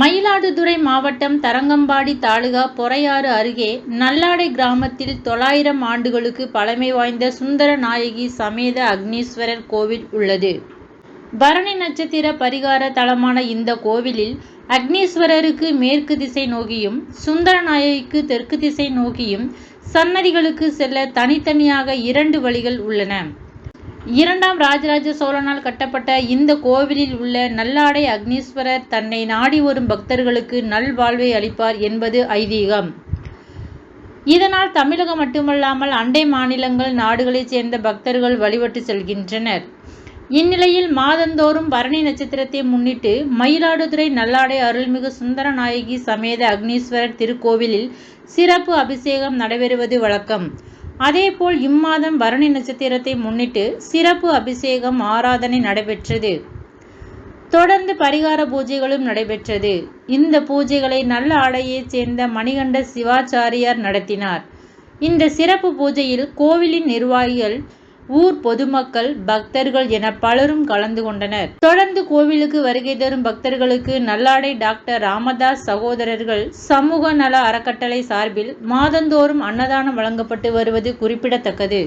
மயிலாடுதுறை மாவட்டம் தரங்கம்பாடி தாலுகா பொறையாறு அருகே நல்லாடை கிராமத்தில் தொள்ளாயிரம் ஆண்டுகளுக்கு பழமை வாய்ந்த சுந்தர நாயகி சமேத அக்னீஸ்வரர் கோவில் உள்ளது. பரணி நட்சத்திர பரிகார தலமான இந்த கோவிலில் அக்னீஸ்வரருக்கு மேற்கு திசை நோக்கியும், சுந்தர நாயகிக்கு தெற்கு திசை நோக்கியும் சன்னதிகளுக்கு செல்ல தனித்தனியாக இரண்டு வழிகள் உள்ளன. இரண்டாம் ராஜராஜ சோழனால் கட்டப்பட்ட இந்த கோவிலில் உள்ள நல்லாடை அக்னீஸ்வரர் தன்னை நாடி வரும் பக்தர்களுக்கு நல்வாழ்வை அளிப்பார் என்பது ஐதீகம். இதனால் தமிழகம் மட்டுமல்லாமல் அண்டை மாநிலங்கள், நாடுகளைச் சேர்ந்த பக்தர்கள் வழிபட்டு செல்கின்றனர். இந்நிலையில் மாதந்தோறும் பரணி நட்சத்திரத்தை முன்னிட்டு மயிலாடுதுறை நல்லாடை அருள்மிகு சுந்தரநாயகி சமேத அக்னீஸ்வரர் திருக்கோவிலில் சிறப்பு அபிஷேகம் நடைபெறுவது வழக்கம். அதேபோல் இம்மாதம் பரணி நட்சத்திரத்தை முன்னிட்டு சிறப்பு அபிஷேகம், ஆராதனை நடைபெற்றது. தொடர்ந்து பரிகார பூஜைகளும் நடைபெற்றது. இந்த பூஜைகளை நல்ல ஆடையைச் சேர்ந்த மணிகண்ட சிவாச்சாரியார் நடத்தினார். இந்த சிறப்பு பூஜையில் கோவிலின் நிர்வாகிகள், ஊர் பொதுமக்கள், பக்தர்கள் என பலரும் கலந்து கொண்டனர். தொடர்ந்து கோவிலுக்கு வருகை தரும் பக்தர்களுக்கு நல்லாடை டாக்டர் ராமதாஸ் சகோதரர்கள் சமூக நல அறக்கட்டளை சார்பில் மாதந்தோறும் அன்னதானம் வழங்கப்பட்டு வருவது குறிப்பிடத்தக்கது.